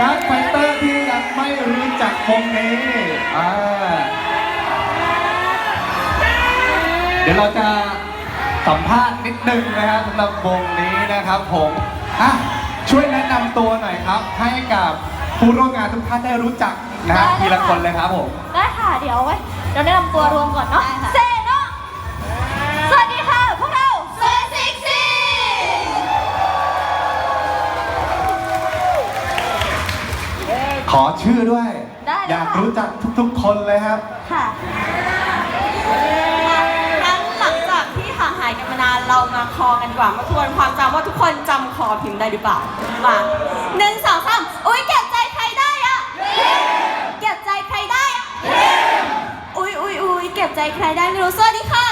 การไฟเตอร์ที่ยังไม่รู้จักวงนี้เดี๋ยวเราจะสัมภาษณ์นิดนึงนะครับสำหรับวงนี้นะครับผมอะช่วยแนะนำตัวหน่อยครับ ให้กับผู้ร่วมงานทุกท่านได้รู้จักนะฮะได้ทีละคนเลยครับผม ได้ค่ะ เดี๋ยวไว้เราแนะนำตัวรวมก่อนเนาะ ขอชื่อด้วยอยากรู้จักทุกๆ คนเลยครับ ค่ะงั้นหลังจากที่ห่างหายกันมานานเรามาคอกันดีกว่า มาทวนความจำว่าทุกคนจำคอพิมพ์ได้หรือเปล่า มาหนึ่งสองสามอุ้ยเก็บใจใครได้อะเก็บใจใครได้อะอุ้ยอุ้ยอุ้ยเก็บใจใครได้ไม่รู้สวัสดีค่ะ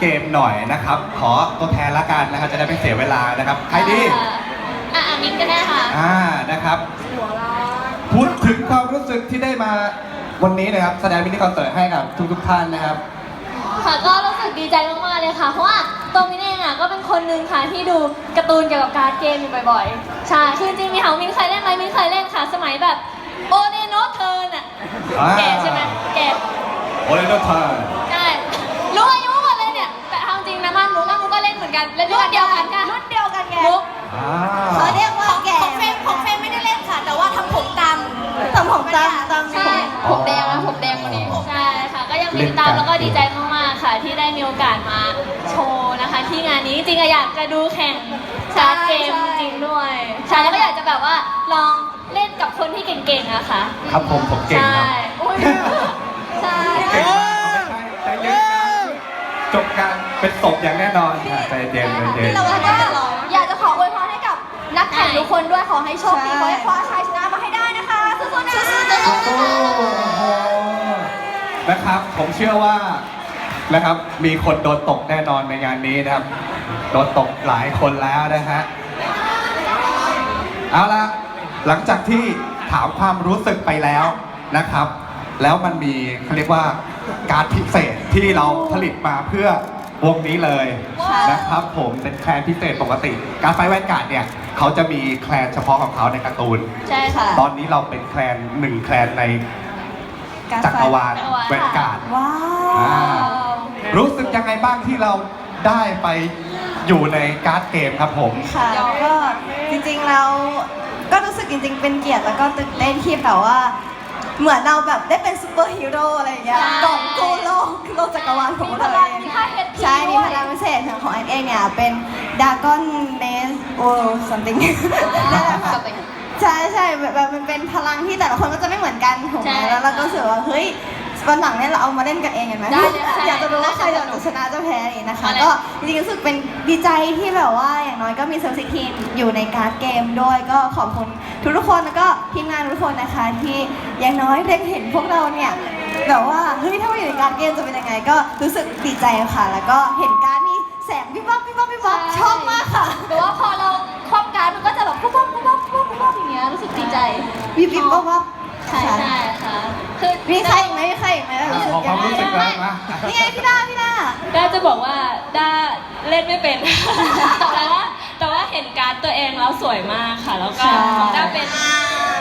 เกมหน่อยนะครับ ขอตัวแทนละกันนะครับ จะได้ไม่เสียเวลานะครับ ใครดี อะอะมินก็ได้ค่ะอ่า นะครับพูดถึงความรู้สึกที่ได้มาวันนี้นะครับ แสดงมินิคอนเสิร์ตให้กับทุกๆท่านนะครับ ค่ะก็รู้สึกดีใจมากๆเลยค่ะ เพราะว่าตัวมินเองอะก็เป็นคนหนึ่งค่ะที่ดูการ์ตูนเกี่ยวกับการ์ดเกมอยู่บ่อยๆ ใช่ คือจริงๆมีเหามินเคยเล่นไหมมินเคยเล่นค่ะ สมัยแบบโอเนโนเทิร์นอะ อ่า แก่ใช่ไหมแก่ โอเลนโดเทอร์ใช่รู้อายุหมดเลยเนี่ย แต่เอาจริงนะมันรู้ว่ามุ กก็เล่นเหมือนกันเล่นรุ่นเดียวกันค่ะรุ่นเดียวกันไงมุกอ่าเขาเรียกว่าแก่ของเฟรมของเฟรมไม่ได้เล่นค่ะ แต่ว่าทำผมตามทำผมตามตามใช่ผมแดงนะผมแดงวันนี้ใช่ค่ะ ก็ยังมีติดตามแล้วก็ดีใจมากๆค่ะ ที่ได้มีโอกาสมาโชว์นะคะ ที่งานนี้จริงๆอะอยากจะดูแข่งการ์ดเกมจริงๆด้วยใช่แล้วก็อยากจะแบบว่าลองเล่นกับคนที่เก่งๆอะค่ะครับผมผมเก่งใช่ครับอุ๊ยใช่ เก่งมากเอาไม่ใช่ใจเย็นนะจบการ เป็นศพอย่างแน่นอนค่ะใจเย็นใจเย็นเราก็อยากจะขออวยพรให้กับนักแข่งทุกคนด้วยขอให้โชคดีขอให้คว้าชัยชนะมาให้ได้นะคะสู้ๆนะโอ้โหนะครับ ผมเชื่อว่านะครับ มีคนโดนตกแน่นอนในงานนี้นะครับ โดนตกหลายคนแล้วนะฮะ เอาละหลังจากที่ถามความรู้สึกไปแล้วนะครับ แล้วมันมีเขาเรียกว่าการดพิเศษที่เราผลิตมาเพื่อ วงนี้เลยนะครับผมเป็นแคลนพิเศษปกติ การไฟแวนการ์ดเนี่ยเขาจะมีแคลนเฉพาะของเขาในการ์ตูน ใช่ค่ะ ตอนนี้เราเป็นแคลนหนึ่งแคลนในจักรวาลจักรวาลแวนการ์ดว้าอ่ารู้สึกยังไงบ้างที่เราได้ไปอยู่ในการ์ดเกมครับผมค่ะก็จริงๆเราก็รู้สึกจริง ๆ เป็นเกียรติแล้วก็ตื่นเต้นที่แบบว่าเหมือนเราแบบได้เป็นซูเปอร์ฮีโร่อะไรอย่างเงี้ยใช่กล่องกู้โลกโลกจักรวาลของเราเองมีค่า ของแอนเองเนี่ยเป็นดากอนเนสโอ้ something นั่นแหละค่ะ ใช่ใช่แบบแบบมันเป็นพลังที่แต่ละคนก็จะไม่เหมือนกันถูกไหใช่มแล้วเราก็รู้สึกว่าเฮ้ยวันหลังเนี่ยเราเอามาเล่นกันเองกันไหมได้เลยค่ะอยากจะรู้ว่าใครได้จะสนุกชนะจะแพ้อะไรอย่างนี้นะคะ เอาเลย ก็จริงๆรู้สึกเป็นดีใจที่แบบว่าอย่างน้อยก็มีเซลล์ซิทีนอยู่ในการ์ดเกมด้วยก็ขอบคุณทุกๆคนแล้วก็ทีมงานทุกคนนะคะ ที่อย่างน้อยได้เห็นพวกเราเนี่ยแบบว่าเฮ้ยถ้ามาอยู่ในการ์ดเกมจะเป็นยังไงก็รู้สึกดีใจค่ะ แล้วก็เห็นการ์ดนี่ แสงวิบวับวิบวับวิบวับชอบมากค่ะแต่ว่าพอเราครอบการดมันก็จะแบบปุ๊บปุ๊บปุ๊บปุ๊บปุ๊บปุ๊บอย่างเงี้ยรู้สึกดีใจวิบวิบวับวับใช่ใช่ค่ะคือมีใครอีกไหมมีใครอีกไหมรู้สึกขอคยัวามงไงรู้สึกเลยมานี่ไงพี่ด้าพี่ด้าด้าจะบอกว่าด้าเล่นไม่เป็นแต่ว่าแต่ว่าเห็นการดตัวเองแล้วสวยมากค่ะ แล้วก็ของด้าเป็น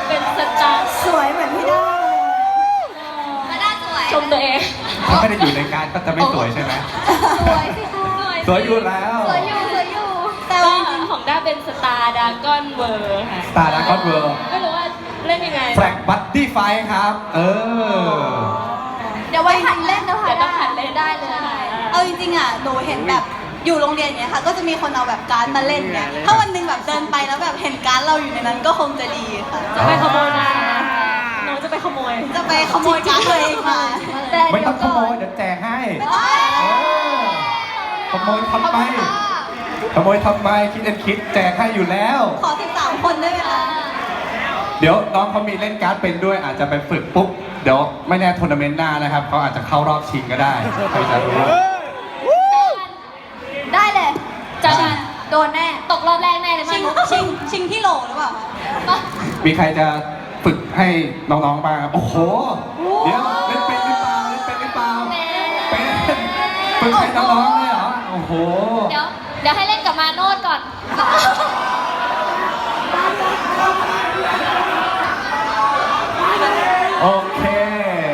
เป็นสตาร์สวยเหมือนพี่ด้าเลยมาด้าสวยชมตัวเองถ้าไม่ได้อยู่ในการก็จะไม่สวยใช่ไหมสวยสิคะ สวยอยู่แล้ว สวยอยู่สวยอยู่ แต่ว่าของด้าเป็นสตาร์ดากอนเวอร์ค่ะ Star Dragon World ไม่รู้ว่าเล่นยังไงแฟลกบัตตี้ไฟครับ เออเดี๋ยวไว้หัดเล่นนะคะเดี๋ยวต้องหัดเล่นได้เลยค่ะเอาจริงๆอะหนูเห็นแบบอยู่โรงเรียนเนี้ยค่ะ ก็จะมีคนเอาแบบการ์ดมาเล่นเนี่ยถ้าวันหนึ่งแบบเดินไปแล้วแบบเห็นการ์ดเราอยู่ในนั้นก็คงจะดีค่ะ จะไปขโมยมาหนูจะไปขโมย จะไปขโมยการ์ดตัวเองมาแต่ไม่เดี๋ยต้อวงขก่โมอนยเดี๋ยวแจกให้ เออ ขโมยทำไม ขโมยทำไม คิดเอ็นคิดแจกให้อยู่แล้ว ขอ13คนได้ไหมคะเดี๋ยวน้องเขามีเล่นการ์ดเป็นด้วยอาจจะไปฝึกปุ๊บ เดี๋ยวไม่แน่ทัวร์นาเมนต์หน้านะครับเขาอาจจะเข้ารอบชิงก็ได้ใครจะรู้ได้เลยจะกันโดนแน่ ตกรอบแรกแน่เลยชิมั้งงชิงชิงที่โหลหรือเปล่ามีใครจะฝึกให้น้องๆบ้างครับโอ้โห เดี๋ยวเล่นเป็นหรือเปล่าเล่นเป็นหรือเปล่าเป็นฝึกให้น้องๆ เลยเหรอโอ้โหเดี๋ยวเดี๋ยวให้เล่นกับมาโนดก่อน โอเค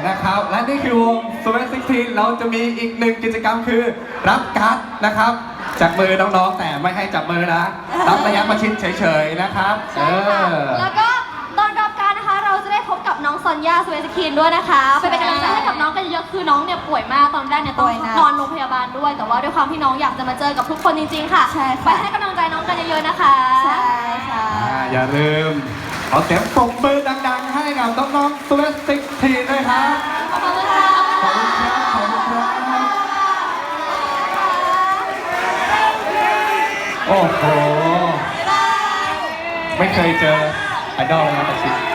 นะครับ และนี่คือวง s w e t 16เราจะมีอีกหนึ่งกิจกรรมคือ รับการ์ดนะครับจากมือน้องๆ แต่ไม่ให้จับมือนะ รับระยะประชิดเฉยๆนะครับ ใช่ค่ะ เออ แล้วก็ตอนรับการนะคะ เราจะได้พบกับน้องซอนยาสเวสคินด้วยนะคะ ไปเป็นกำลังใจให้กับน้องกันเยอะๆคือน้องเนี่ยป่วยมากตอนแรกเนี่ยต้องนอนโรงพยาบาล ด้วย แต่ว่าด้วยความที่น้องอยากจะมาเจอกับทุกคนจริงๆค่ะใช่ค่ะ ไปให้กำลังใจน้องกันเยอะๆนะคะ ใช่ค่ะ อ่าอย่าลืมเอาเสียงปรบมือดังๆ ให้กับน้องๆ s w e t 16ด้วยครับ ขอบคุณค่ะ ขอบคุณครับ ขอบคุณครับ โอ้โห ไม่เคยเจอไอดอลเลยนะแต่ชิ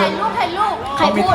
ถ่ายรูปถ่ายรูปใครต้องมีพูด